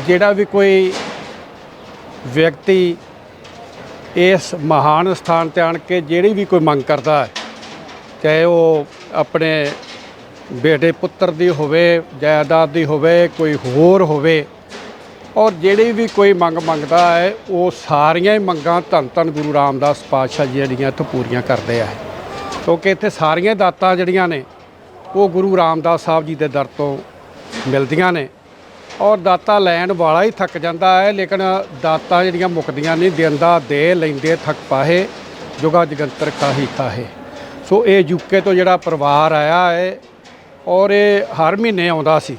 ਜਿਹੜਾ ਵੀ ਕੋਈ ਵਿਅਕਤੀ ਇਸ ਮਹਾਨ ਸਥਾਨ ਤੇ ਆਣ ਕੇ ਜਿਹੜੀ ਵੀ ਕੋਈ ਮੰਗ ਕਰਦਾ ਹੈ, ਚਾਹੇ ਉਹ ਆਪਣੇ ਬੇਟੇ ਪੁੱਤਰ ਦੀ ਹੋਵੇ, ਜਾਇਦਾਦ ਦੀ ਹੋਵੇ, ਕੋਈ ਹੋਰ ਹੋਵੇ, ਔਰ ਜਿਹੜੀ ਵੀ ਕੋਈ ਮੰਗ ਮੰਗਦਾ ਹੈ, ਉਹ ਸਾਰੀਆਂ ਹੀ ਮੰਗਾਂ ਧੰਨ ਧੰਨ ਗੁਰੂ ਰਾਮਦਾਸ ਪਾਤਸ਼ਾਹ ਜੀ ਜਿਹੜੀਆਂ ਇੱਥੋਂ ਪੂਰੀਆਂ ਕਰਦੇ ਆ। ਕਿਉਂਕਿ ਇੱਥੇ ਸਾਰੀਆਂ ਦਾਤਾਂ ਜਿਹੜੀਆਂ ਨੇ, ਉਹ ਗੁਰੂ ਰਾਮਦਾਸ ਸਾਹਿਬ ਜੀ ਦੇ ਦਰ ਤੋਂ ਮਿਲਦੀਆਂ ਨੇ। ਔਰ ਦਾਤਾ ਲੈਣ ਵਾਲਾ ਹੀ ਥੱਕ ਜਾਂਦਾ ਹੈ ਲੇਕਿਨ ਦਾਤਾਂ ਜਿਹੜੀਆਂ ਮੁੱਕਦੀਆਂ ਨਹੀਂ ਦਿੰਦਾ ਦੇ ਲੈਂਦੇ ਥੱਕ ਪਾਹੇ ਜੁਗਾ ਜਗੰਤਰ ਕਾਹੀ ਕਾਹੇ ਸੋ ਇਹ ਯੂਕੇ ਤੋਂ ਜਿਹੜਾ ਪਰਿਵਾਰ ਆਇਆ ਹੈ ਔਰ ਇਹ ਹਰ ਮਹੀਨੇ ਆਉਂਦਾ ਸੀ।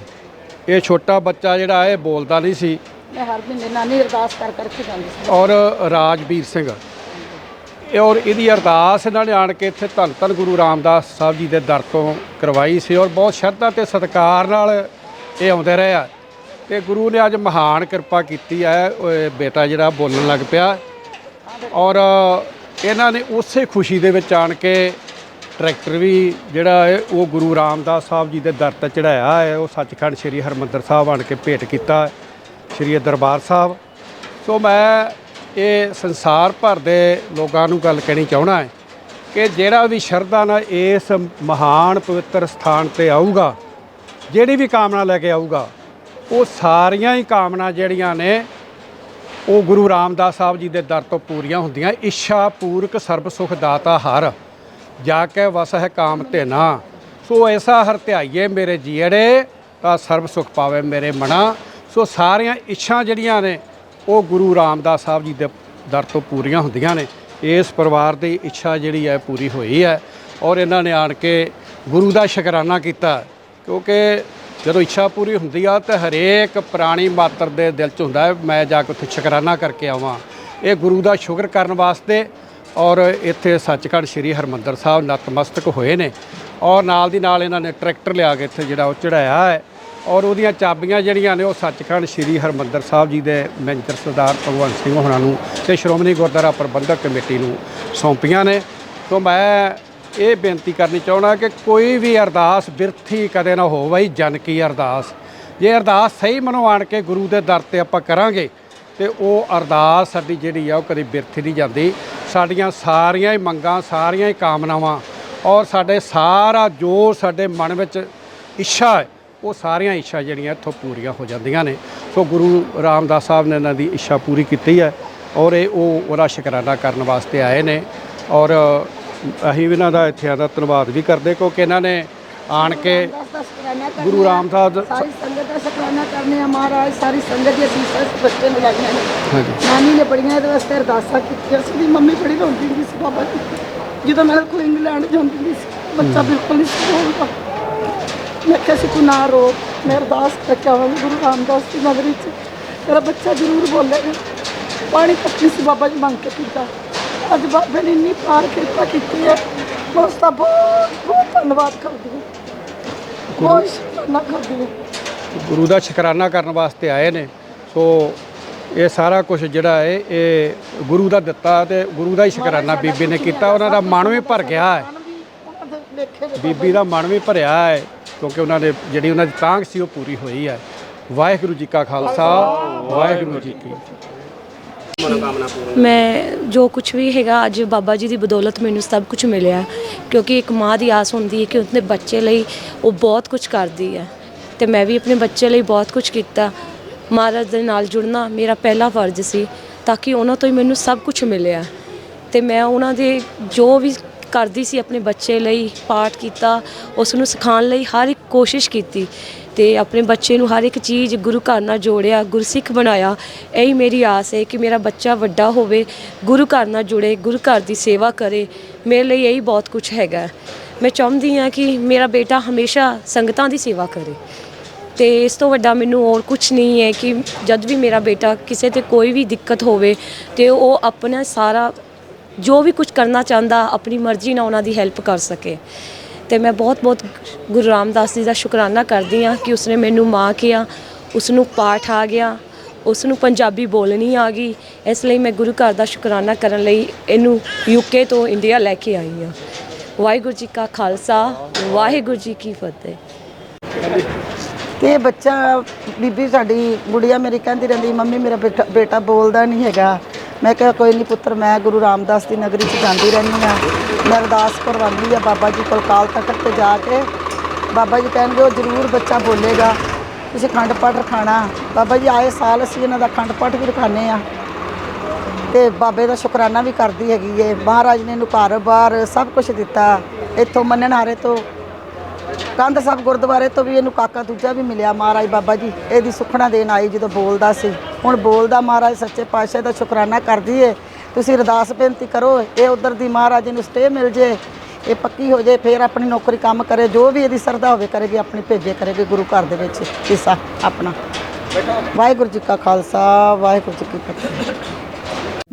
ਇਹ ਛੋਟਾ ਬੱਚਾ ਜਿਹੜਾ ਹੈ ਬੋਲਦਾ ਨਹੀਂ ਸੀ। ਮੈਂ ਹਰ ਮਹੀਨੇ ਨਾਨੀ ਅਰਦਾਸ ਕਰ ਕਰਕੇ ਜਾਂਦੀ ਸੀ। ਔਰ ਰਾਜਵੀਰ ਸਿੰਘ। ਇਹ ਔਰ ਇਹਦੀ ਅਰਦਾਸ ਇਹਨਾਂ ਨੇ ਆਣ ਕੇ ਇੱਥੇ ਧੰਨ ਧੰਨ ਗੁਰੂ ਰਾਮਦਾਸ ਸਾਹਿਬ ਜੀ ਦੇ ਦਰ ਤੋਂ ਕਰਵਾਈ ਸੀ ਔਰ ਬਹੁਤ ਸ਼ਰਧਾ ਤੇ ਸਤਿਕਾਰ ਨਾਲ ਇਹ ਆਉਂਦੇ ਰਹੇ ਆ। ਤੇ ਗੁਰੂ ਨੇ ਅੱਜ ਮਹਾਨ ਕਿਰਪਾ ਕੀਤੀ ਹੈ ਬੇਟਾ ਜਿਹੜਾ ਬੋਲਣ ਲੱਗ ਪਿਆ। ਔਰ ਇਹਨਾਂ ਨੇ ਉਸੇ ਖੁਸ਼ੀ ਦੇ ਵਿੱਚ ਆਣ ਕੇ ਟਰੈਕਟਰ ਵੀ ਜਿਹੜਾ ਹੈ, ਉਹ ਗੁਰੂ ਰਾਮਦਾਸ ਸਾਹਿਬ ਜੀ ਦੇ ਦਰ ਤੇ ਚੜਾਇਆ ਹੈ। ਉਹ ਸੱਚਖੰਡ ਸ੍ਰੀ ਹਰਮੰਦਰ ਸਾਹਿਬ ਆਣ ਕੇ ਭੇਟ ਕੀਤਾ ਸ੍ਰੀ ਦਰਬਾਰ ਸਾਹਿਬ। ਸੋ ਮੈਂ ਇਹ ਸੰਸਾਰ ਭਰ ਦੇ ਲੋਕਾਂ ਨੂੰ ਗੱਲ ਕਹਿਣੀ ਚਾਹਣਾ ਹੈ ਕਿ ਜਿਹੜਾ ਵੀ ਸ਼ਰਧਾ ਨਾਲ ਇਸ ਮਹਾਨ ਪਵਿੱਤਰ ਸਥਾਨ ਤੇ ਆਊਗਾ, ਜਿਹੜੀ ਵੀ ਕਾਮਨਾ ਲੈ ਕੇ ਆਊਗਾ ਉਹ ਸਾਰੀਆਂ ਹੀ ਕਾਮਨਾ ਜਿਹੜੀਆਂ ਨੇ, ਉਹ ਗੁਰੂ ਰਾਮਦਾਸ ਸਾਹਿਬ ਜੀ ਦੇ ਦਰ ਤੋਂ ਪੂਰੀਆਂ ਹੁੰਦੀਆਂ। ਇੱਛਾ ਪੂਰਕ ਸਰਬ ਸੁਖ ਦਾਤਾ ਹਰ, ਜਾ ਕੇ ਵਸ ਹੈ ਕਾਮ ਤੇ ਨਾ। ਸੋ ਐਸਾ ਹਰ ਧਿਆਈਏ ਮੇਰੇ ਜੀੜੇ, ਤਾਂ ਸਰਬ ਸੁਖ ਪਾਵੇ ਮੇਰੇ ਮਨਾ ਸੋ ਸਾਰੀਆਂ ਇੱਛਾ ਜਿਹੜੀਆਂ ਨੇ, ਉਹ ਗੁਰੂ ਰਾਮਦਾਸ ਸਾਹਿਬ ਜੀ ਦੇ ਦਰ ਤੋਂ ਪੂਰੀਆਂ ਹੁੰਦੀਆਂ ਨੇ। ਇਸ ਪਰਿਵਾਰ ਦੀ ਇੱਛਾ ਜਿਹੜੀ ਹੈ, ਪੂਰੀ ਹੋਈ ਹੈ। ਔਰ ਇਹਨਾਂ ਨੇ ਆਣ ਕੇ ਗੁਰੂ ਦਾ ਸ਼ੁਕਰਾਨਾ ਕੀਤਾ, ਕਿਉਂਕਿ ਜਦੋਂ ਇੱਛਾ ਪੂਰੀ ਹੁੰਦੀ ਆ ਤਾਂ ਹਰੇਕ ਪ੍ਰਾਣੀ ਮਾਤਰ ਦੇ ਦਿਲ 'ਚ ਹੁੰਦਾ ਮੈਂ ਜਾ ਕੇ ਉੱਥੇ ਸ਼ੁਕਰਾਨਾ ਕਰਕੇ ਆਵਾਂ। ਇਹ ਗੁਰੂ ਦਾ ਸ਼ੁਕਰ ਕਰਨ ਵਾਸਤੇ ਔਰ ਇੱਥੇ ਸੱਚਖੰਡ ਸ੍ਰੀ ਹਰਮੰਦਰ ਸਾਹਿਬ ਨਤਮਸਤਕ ਹੋਏ ਨੇ। ਔਰ ਨਾਲ ਦੀ ਨਾਲ ਇਹਨਾਂ ਨੇ ਟਰੈਕਟਰ ਲਿਆ ਕੇ ਇੱਥੇ ਜਿਹੜਾ ਉਹ ਚੜਾਇਆ ਹੈ। ਔਰ ਉਹਦੀਆਂ ਚਾਬੀਆਂ ਜਿਹੜੀਆਂ ਨੇ ਉਹ ਸੱਚਖੰਡ ਸ੍ਰੀ ਹਰਮੰਦਰ ਸਾਹਿਬ ਜੀ ਦੇ ਮੈਨੇਜਰ ਸਰਦਾਰ ਭਗਵੰਤ ਸਿੰਘ ਹੋਣਾ ਨੂੰ ਤੇ ਸ਼੍ਰੋਮਣੀ ਗੁਰਦੁਆਰਾ ਪ੍ਰਬੰਧਕ ਕਮੇਟੀ ਨੂੰ ਸੌਂਪੀਆਂ ਨੇ। ਤੋਂ ਮੈਂ ਇਹ ਬੇਨਤੀ ਕਰਨੀ ਚਾਹਣਾ ਕਿ ਕੋਈ ਵੀ ਅਰਦਾਸ ਬਿਰਥੀ ਕਦੇ ਨਾ ਹੋਵੇ ਬਈ, ਜਨ ਕੀ ਅਰਦਾਸ। ਜੇ ਅਰਦਾਸ ਸਹੀ ਮਨੋਂ ਆਣ ਕੇ ਗੁਰੂ ਦੇ ਦਰ ਤੇ ਆਪਾਂ ਕਰਾਂਗੇ, ਤੇ ਉਹ ਅਰਦਾਸ ਸਾਡੀ ਜਿਹੜੀ ਆ, ਉਹ ਕਦੇ ਬਿਰਥੀ ਨਹੀਂ ਜਾਂਦੀ। ਸਾਡੀਆਂ ਸਾਰੀਆਂ ਹੀ ਮੰਗਾਂ, ਸਾਰੀਆਂ ਹੀ ਕਾਮਨਾਵਾਂ ਔਰ ਸਾਡੇ ਸਾਰਾ ਜੋ ਸਾਡੇ ਮਨ ਵਿੱਚ ਇੱਛਾ ਹੈ, ਉਹ ਸਾਰੀਆਂ ਇੱਛਾ ਜਿਹੜੀਆਂ ਇੱਥੋਂ ਪੂਰੀਆਂ ਹੋ ਜਾਂਦੀਆਂ ਨੇ। ਸੋ ਗੁਰੂ ਰਾਮਦਾਸ ਸਾਹਿਬ ਨੇ ਇਹਨਾਂ ਦੀ ਇੱਛਾ ਪੂਰੀ ਕੀਤੀ ਹੈ ਔਰ ਇਹ ਉਹ ਉਹਦਾ ਸ਼ੁਕਰਾਨਾ ਕਰਨ ਵਾਸਤੇ ਆਏ ਨੇ ਔਰ ਅਸੀਂ ਵੀ ਇਹਨਾਂ ਦਾ ਇੱਥੇ ਦਾ ਧੰਨਵਾਦ ਵੀ ਕਰਦੇ ਕਿਉਂਕਿ ਇਹਨਾਂ ਨੇ ਆਣ ਕੇ ਗੁਰੂ ਰਾਮਦਾਸ ਸਾਰੀ ਸੰਗਤ ਦਾ ਸ਼ੁਕਰਾਨਾ ਕਰਨੇ ਆ ਮਹਾਰਾਜ ਸਾਰੀ ਸੰਗਤ ਦੀ ਅਸੀਸਾਂ ਇਸ ਬੱਚੇ ਨੂੰ ਲਾਈਆਂ ਨੇ ਹਾਂਜੀ। ਨਾਨੀ ਨੇ ਬੜੀਆਂ ਇਹਦੇ ਵਾਸਤੇ ਅਰਦਾਸਾਂ ਕੀਤੀਆਂ ਸੀ ਦੀ ਮੰਮੀ ਬੜੀ ਰੋਂਦੀ ਹੁੰਦੀ ਸੀ ਬਾਬਾ ਜੀ। ਜਦੋਂ ਮੇਰੇ ਕੋਲ ਇੰਗਲੈਂਡ ਜਾਂਦੀ ਹੁੰਦੀ ਸੀ ਬੱਚਾ ਬਿਲਕੁਲ ਨਹੀਂ ਸੀ ਬੋਲਦਾ ਮੈਂ ਕਿਹਾ ਸੀ ਤੂੰ ਨਾ ਰੋ ਮੈਂ ਅਰਦਾਸ ਕਰਕੇ ਆਵਾਂਗੀ ਗੁਰੂ ਰਾਮਦਾਸ ਦੀ ਨਗਰੀ 'ਚ। ਤੇਰਾ ਬੱਚਾ ਜ਼ਰੂਰ ਬੋਲੇਗਾ। ਪਾਣੀ ਪੱਤੀ ਸੀ ਬਾਬਾ ਜੀ ਮੰਗ ਕੇ ਪੀਤਾ। ਅੱਜ ਬਾਬੇ ਨੇ ਇੰਨੀ ਪਾਰ ਕਿਰਪਾ ਕੀਤੀ ਹੈ। ਮੈਂ ਉਸ ਦਾ ਬਹੁਤ ਬਹੁਤ ਧੰਨਵਾਦ ਕਰਦੀ ਹਾਂ। ਬਹੁਤ ਸ਼ੁਕਰਾਨਾ ਕਰਦੀ ਹਾਂ। ਗੁਰੂ ਦਾ ਸ਼ੁਕਰਾਨਾ ਕਰਨ ਵਾਸਤੇ ਆਏ ਨੇ। ਸੋ ਇਹ ਸਾਰਾ ਕੁਝ ਜਿਹੜਾ ਹੈ ਇਹ ਗੁਰੂ ਦਾ ਦਿੱਤਾ ਤੇ ਗੁਰੂ ਦਾ ਹੀ ਸ਼ੁਕਰਾਨਾ ਬੀਬੀ ਨੇ ਕੀਤਾ। ਉਹਨਾਂ ਦਾ ਮਨ ਵੀ ਭਰ ਗਿਆ ਹੈ। ਬੀਬੀ ਦਾ ਮਨ ਵੀ ਭਰਿਆ ਹੈ ਕਿਉਂਕਿ ਉਹਨਾਂ ਦੇ ਜਿਹੜੀ ਉਹਨਾਂ ਦੀ ਤਾਂਘ ਸੀ ਉਹ ਪੂਰੀ ਹੋਈ ਹੈ। ਵਾਹਿਗੁਰੂ ਜੀ ਕਾ ਖਾਲਸਾ ਵਾਹਿਗੁਰੂ ਜੀ ਕੀ ਫਤਿਹ ਮੈਂ ਜੋ ਕੁਝ ਵੀ ਹੈਗਾ, ਅੱਜ ਬਾਬਾ ਜੀ ਦੀ ਬਦੌਲਤ ਮੈਨੂੰ ਸਭ ਕੁਝ ਮਿਲਿਆ। ਕਿਉਂਕਿ ਇੱਕ ਮਾਂ ਦੀ ਆਸ ਹੁੰਦੀ ਹੈ ਕਿ ਉਸਦੇ ਬੱਚੇ ਲਈ ਉਹ ਬਹੁਤ ਕੁਝ ਕਰਦੀ ਹੈ। ਤੇ ਮੈਂ ਵੀ ਆਪਣੇ ਬੱਚੇ ਲਈ ਬਹੁਤ ਕੁਝ ਕੀਤਾ। ਮਹਾਰਾਜ ਦੇ ਨਾਲ ਜੁੜਨਾ ਮੇਰਾ ਪਹਿਲਾ ਫਰਜ਼ ਸੀ, ਤਾਂ ਕਿ ਉਹਨਾਂ ਤੋਂ ਹੀ ਮੈਨੂੰ ਸਭ ਕੁਝ ਮਿਲਿਆ। ਤੇ ਮੈਂ ਉਹਨਾਂ ਦੇ ਜੋ ਵੀ ਕਰਦੀ ਸੀ, ਆਪਣੇ ਬੱਚੇ ਲਈ ਪਾਠ ਕੀਤਾ ਉਸ ਨੂੰ ਸਿਖਾਉਣ ਲਈ ਹਰ ਇੱਕ ਕੋਸ਼ਿਸ਼ ਕੀਤੀ। ਤੇ ਆਪਣੇ ਬੱਚੇ ਨੂੰ ਹਰ ਇੱਕ ਚੀਜ਼ ਗੁਰੂ ਘਰ ਨਾਲ ਜੋੜਿਆ, ਗੁਰਸਿੱਖ ਬਣਾਇਆ। ਇਹੀ ਮੇਰੀ ਆਸ ਹੈ ਕਿ ਮੇਰਾ ਬੱਚਾ ਵੱਡਾ ਹੋਵੇ, ਗੁਰੂ ਘਰ ਨਾਲ ਜੁੜੇ, ਗੁਰੂ ਘਰ ਦੀ ਸੇਵਾ ਕਰੇ। ਮੇਰੇ ਲਈ ਇਹੀ ਬਹੁਤ ਕੁਝ ਹੈਗਾ। ਮੈਂ ਚਾਹੁੰਦੀ ਹਾਂ ਕਿ ਮੇਰਾ ਬੇਟਾ ਹਮੇਸ਼ਾ ਸੰਗਤਾਂ ਦੀ ਸੇਵਾ ਕਰੇ। ਤੇ ਇਸ ਤੋਂ ਵੱਡਾ ਮੈਨੂੰ ਹੋਰ ਕੁਝ ਨਹੀਂ ਹੈ ਕਿ ਜਦ ਵੀ ਮੇਰਾ ਬੇਟਾ ਕਿਸੇ ਤੇ ਕੋਈ ਵੀ ਦਿੱਕਤ ਹੋਵੇ, ਤੇ ਉਹ ਆਪਣਾ ਸਾਰਾ ਜੋ ਵੀ ਕੁਝ ਕਰਨਾ ਚਾਹੁੰਦਾ, ਆਪਣੀ ਮਰਜ਼ੀ ਨਾਲ ਉਹਨਾਂ ਦੀ ਹੈਲਪ ਕਰ ਸਕੇ। ਤੇ ਮੈਂ ਬਹੁਤ ਬਹੁਤ ਗੁਰੂ ਰਾਮਦਾਸ ਜੀ ਦਾ ਸ਼ੁਕਰਾਨਾ ਕਰਦੀ ਹਾਂ ਕਿ ਉਸਨੇ ਮੈਨੂੰ ਮਾਂ ਕਿਹਾ ਉਸ ਨੂੰ ਪਾਠ ਆ ਗਿਆ ਉਸ ਨੂੰ ਪੰਜਾਬੀ ਬੋਲਣੀ ਆ ਗਈ। ਇਸ ਲਈ ਮੈਂ ਗੁਰੂ ਘਰ ਦਾ ਸ਼ੁਕਰਾਨਾ ਕਰਨ ਲਈ ਇਹਨੂੰ ਯੂਕੇ ਤੋਂ ਇੰਡੀਆ ਲੈ ਕੇ ਆਈ ਹਾਂ। ਵਾਹਿਗੁਰੂ ਜੀ ਕਾ ਖਾਲਸਾ, ਵਾਹਿਗੁਰੂ ਜੀ ਕੀ ਫਤਿਹ। ਤੇ ਬੱਚਾ, ਬੀਬੀ ਸਾਡੀ ਗੁੜੀਆ ਮੇਰੀ ਕਹਿੰਦੀ ਰਹਿੰਦੀ, ਮੰਮੀ, ਮੇਰਾ ਬੇਟਾ ਬੇਟਾ ਬੋਲਦਾ ਨਹੀਂ ਹੈਗਾ। ਮੈਂ ਕਿਹਾ ਕੋਈ ਨਹੀਂ ਪੁੱਤਰ, ਮੈਂ ਗੁਰੂ ਰਾਮਦਾਸ ਦੀ ਨਗਰੀ 'ਚ ਜਾਂਦੀ ਰਹਿੰਦੀ ਆ ਮੈਂ ਅਰਦਾਸ ਕਰਵਾਉਂਦੀ ਆ ਬਾਬਾ ਜੀ ਕੋਲ ਕਾਲ ਤਖਤ ਤੇ ਜਾ ਕੇ। ਬਾਬਾ ਜੀ ਕਹਿਣਗੇ, ਉਹ ਜ਼ਰੂਰ ਬੱਚਾ ਬੋਲੇਗਾ। ਤੁਸੀਂ ਖੰਡ ਪਾਠ ਰਖਾਣਾ। ਬਾਬਾ ਜੀ, ਆਏ ਸਾਲ ਅਸੀਂ ਇਹਨਾਂ ਦਾ ਖੰਡ ਪਾਠ ਵੀ ਰਖਾਉਂਦੇ ਆ ਤੇ ਬਾਬੇ ਦਾ ਸ਼ੁਕਰਾਨਾ ਵੀ ਕਰਦੀ ਹੈਗੀ ਏ। ਮਹਾਰਾਜ ਨੇ ਇਹਨੂੰ ਘਰ-ਬਾਰ ਸਭ ਕੁਝ ਦਿੱਤਾ। ਇੱਥੋਂ ਮੰਨਣਹਾਰੇ ਤੋਂ, ਕੰਧ ਸਾਹਿਬ ਗੁਰਦੁਆਰੇ ਤੋਂ ਵੀ ਇਹਨੂੰ ਕਾਕਾ ਦੂਜਾ ਵੀ ਮਿਲਿਆ ਮਹਾਰਾਜ ਬਾਬਾ ਜੀ। ਇਹਦੀ ਸੁਖਣਾ ਦੇਣ ਆਈ ਜਦੋਂ ਬੋਲਦਾ ਸੀ। ਹੁਣ ਬੋਲਦਾ ਮਹਾਰਾਜ ਸੱਚੇ ਪਾਤਸ਼ਾਹ ਦਾ ਸ਼ੁਕਰਾਨਾ ਕਰਦੀ ਏ ਤੁਸੀਂ ਅਰਦਾਸ ਬੇਨਤੀ ਕਰੋ, ਇਹ ਉਧਰ ਦੀ ਮਹਾਰਾਜ ਨੂੰ ਸਟੇ ਮਿਲ ਜੇ, ਇਹ ਪੱਕੀ ਹੋ ਜੇ, ਫਿਰ ਆਪਣੀ ਨੌਕਰੀ ਕੰਮ ਕਰੇ, ਜੋ ਵੀ ਇਹਦੀ ਸਰਦਾ ਹੋਵੇ ਕਰੇਗੀ, ਆਪਣੀ ਭੇਜੇ ਕਰੇਗੀ ਗੁਰੂ ਘਰ ਦੇ ਵਿੱਚ, ਹਿੱਸਾ ਆਪਣਾ। ਵਾਹਿਗੁਰੂ ਜੀ ਕਾ ਖਾਲਸਾ, ਵਾਹਿਗੁਰੂ ਜੀ ਕੀ ਫਤਿਹ।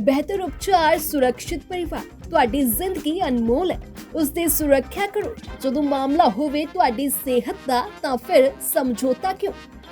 ਬਿਹਤਰ ਉਪਚਾਰ ਸੁਰੱਖਿਅਤ ਪਰਿਵਾਰ, ਤੁਹਾਡੀ ਜ਼ਿੰਦਗੀ ਅਨਮੋਲ ਹੈ। ਉਸ ਦੀ ਸੁਰੱਖਿਆ ਕਰੋ, ਜਦੋਂ ਮਾਮਲਾ ਹੋਵੇ ਤੁਹਾਡੀ ਸਿਹਤ ਦਾ, ਤਾਂ ਫਿਰ ਸਮਝੌਤਾ ਕਿਉਂ?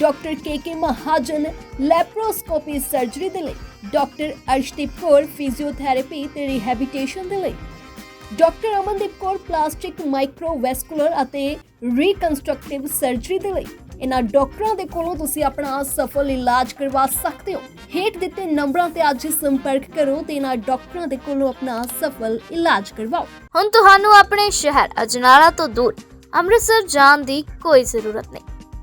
doctor K Mahajan laparoscopy surgery ਦੇ ਲਈ, ਡਾਕਟਰ ਅਰਸ਼ਦੀਪ ਕੌਰ ਫਿਜ਼ੀਓਥੈਰੇਪੀ ਤੇ ਰਿਹੈਬਿਲਿਟੇਸ਼ਨ ਦੇ ਲਈ, doctor Amandeep Kaur plastic microvascular ਅਤੇ ਰੀਕਨਸਟਰਕਟਿਵ ਸਰਜਰੀ ਦੇ ਲਈ। ਇਹਨਾਂ ਡਾਕਟਰਾਂ ਦੇ ਕੋਲੋਂ ਤੁਸੀਂ ਆਪਣਾ ਸਫਲ ਇਲਾਜ ਕਰਵਾ ਸਕਦੇ ਹੋ। ਹੇਠ ਦਿੱਤੇ ਨੰਬਰਾਂ ਤੇ ਅੱਜ ਸੰਪਰਕ ਕਰੋ ਤੇ ਇਹਨਾਂ ਡਾਕਟਰਾਂ ਦੇ ਕੋਲੋਂ ਆਪਣਾ ਸਫਲ ਇਲਾਜ ਕਰਵਾਓ। ਹੁਣ ਤੁਹਾਨੂੰ ਆਪਣੇ ਸ਼ਹਿਰ, ਅਜਨਾਲਾ ਤੋਂ ਦੂਰ ਅੰਮ੍ਰਿਤਸਰ ਜਾਣ ਦੀ ਕੋਈ ਜ਼ਰੂਰਤ ਨਹੀਂ।